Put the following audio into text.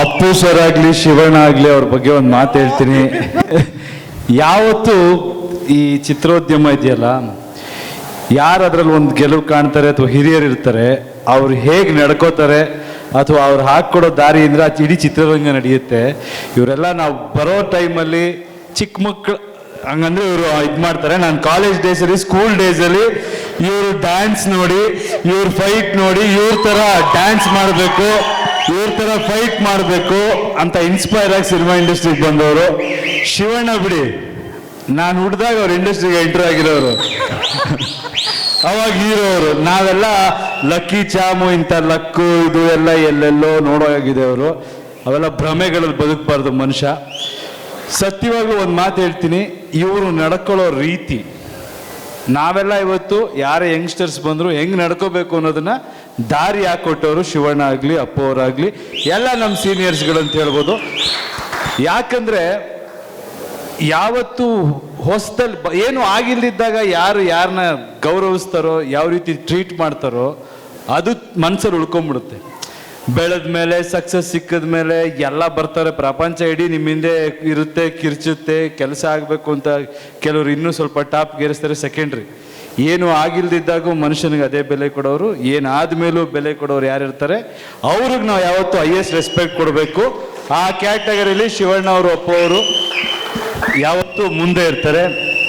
Appu sir ಆಗ್ಲಿ ಶಿವಣ್ಣ ಆಗ್ಲಿ ಅವ್ರ ಬಗ್ಗೆ ಒಂದು ಮಾತು ಹೇಳ್ತೀನಿ. ಯಾವತ್ತು ಈ ಚಿತ್ರೋದ್ಯಮ ಇದೆಯಲ್ಲ ಯಾರು ಅದ್ರಲ್ಲಿ ಒಂದು ಗೆಲುವು ಕಾಣ್ತಾರೆ ಅಥವಾ ಹಿರಿಯರು ಇರ್ತಾರೆ, ಅವ್ರು ಹೇಗೆ ನಡ್ಕೋತಾರೆ ಅಥವಾ ಅವ್ರು ಹಾಕ್ಕೊಡೋ ದಾರಿಯಿಂದ ಅದು ಇಡೀ ಚಿತ್ರರಂಗ ನಡೆಯುತ್ತೆ. ಇವರೆಲ್ಲ ನಾವು ಬರೋ ಟೈಮಲ್ಲಿ ಚಿಕ್ಕ ಮಕ್ಕಳು ಹಂಗಂದ್ರೆ ಇವರು ಇದು ಮಾಡ್ತಾರೆ. ನಾನು ಕಾಲೇಜ್ ಡೇಸಲ್ಲಿ ಸ್ಕೂಲ್ ಡೇಸಲ್ಲಿ ಇವರು ಡ್ಯಾನ್ಸ್ ನೋಡಿ, ಇವ್ರ ಫೈಟ್ ನೋಡಿ, ಇವ್ರ ಥರ ಡ್ಯಾನ್ಸ್ ಮಾಡಬೇಕು. ಇವ್ರ ತರ ಫೈಟ್ ಮಾಡಬೇಕು ಅಂತ ಇನ್ಸ್ಪೈರ್ ಆಗಿ ಸಿನಿಮಾ ಇಂಡಸ್ಟ್ರಿಗೆ ಬಂದವರು. ಶಿವಣ್ಣ ಬಿಡಿ, ನಾನು ಹುಡ್ದಾಗ ಅವ್ರ ಇಂಡಸ್ಟ್ರಿಗೆ ಎಂಟ್ರ್ ಆಗಿರೋರು. ಅವಾಗ ಅವರು. ನಾವೆಲ್ಲ ಲಕ್ಕಿ ಚಾಮು ಇಂಥ ಲಕ್ಕು, ಇದು ಎಲ್ಲ ಎಲ್ಲೆಲ್ಲೋ ನೋಡೋಗಿದೆ ಅವರು. ಅವೆಲ್ಲ ಭ್ರಮೆಗಳಲ್ಲಿ ಬದುಕಬಾರ್ದು ಮನುಷ್ಯ. ಸತ್ಯವಾಗ್ಲೂ ಒಂದು ಮಾತು ಹೇಳ್ತೀನಿ, ಇವರು ನಡ್ಕೊಳ್ಳೋ ರೀತಿ. ನಾವೆಲ್ಲ ಇವತ್ತು ಯಾರೇ ಯಂಗ್ಸ್ಟರ್ಸ್ ಬಂದ್ರು ಹೆಂಗ್ ನಡ್ಕೋಬೇಕು ಅನ್ನೋದನ್ನ ದಾರಿ ಹಾಕೊಟ್ಟವರು ಶಿವಣ್ಣ ಆಗಲಿ, ಅಪ್ಪು ಎಲ್ಲ ನಮ್ಮ ಸೀನಿಯರ್ಸ್ಗಳು ಅಂತ ಹೇಳ್ಬೋದು. ಯಾಕಂದ್ರೆ ಯಾವತ್ತು ಹೊಸದಲ್ಲಿ ಏನು ಆಗಿಲ್ದಿದ್ದಾಗ ಯಾರು ಯಾರನ್ನ ಗೌರವಿಸ್ತಾರೋ, ಯಾವ ರೀತಿ ಟ್ರೀಟ್ ಮಾಡ್ತಾರೋ, ಅದು ಮನಸ್ಸಲ್ಲಿ ಉಳ್ಕೊಂಬಿಡುತ್ತೆ. ಬೆಳೆದ ಮೇಲೆ ಸಕ್ಸಸ್ ಸಿಕ್ಕಿದ ಮೇಲೆ ಎಲ್ಲ ಬರ್ತಾರೆ. ಪ್ರಪಂಚ ಇಡೀ ನಿಮ್ಮ ಹಿಂದೆ ಇರುತ್ತೆ, ಕಿರ್ಚುತ್ತೆ, ಕೆಲಸ ಆಗಬೇಕು ಅಂತ ಕೆಲವರು ಇನ್ನೂ ಸ್ವಲ್ಪ ಟಾಪ್ ಗೇರಿಸ್ತಾರೆ ಸೆಕೆಂಡ್ರಿ ಏನು ಆಗಿಲ್ದಿದ್ದಾಗೂ ಮನುಷ್ಯನಿಗೆ ಅದೇ ಬೆಲೆ ಕೊಡೋರು. ಏನಾದ ಮೇಲೂ ಬೆಲೆ ಕೊಡೋರು ಯಾರಿರ್ತಾರೆ ಅವ್ರಿಗೆ ನಾವು ಯಾವತ್ತೂ ಹೈಯೆಸ್ಟ್ ರೆಸ್ಪೆಕ್ಟ್ ಕೊಡಬೇಕು. ಆ ಕ್ಯಾಟಗರಿಲಿ ಶಿವಣ್ಣ ಅವರು ಅಪ್ಪವರು ಯಾವತ್ತೂ ಮುಂದೆ ಇರ್ತಾರೆ.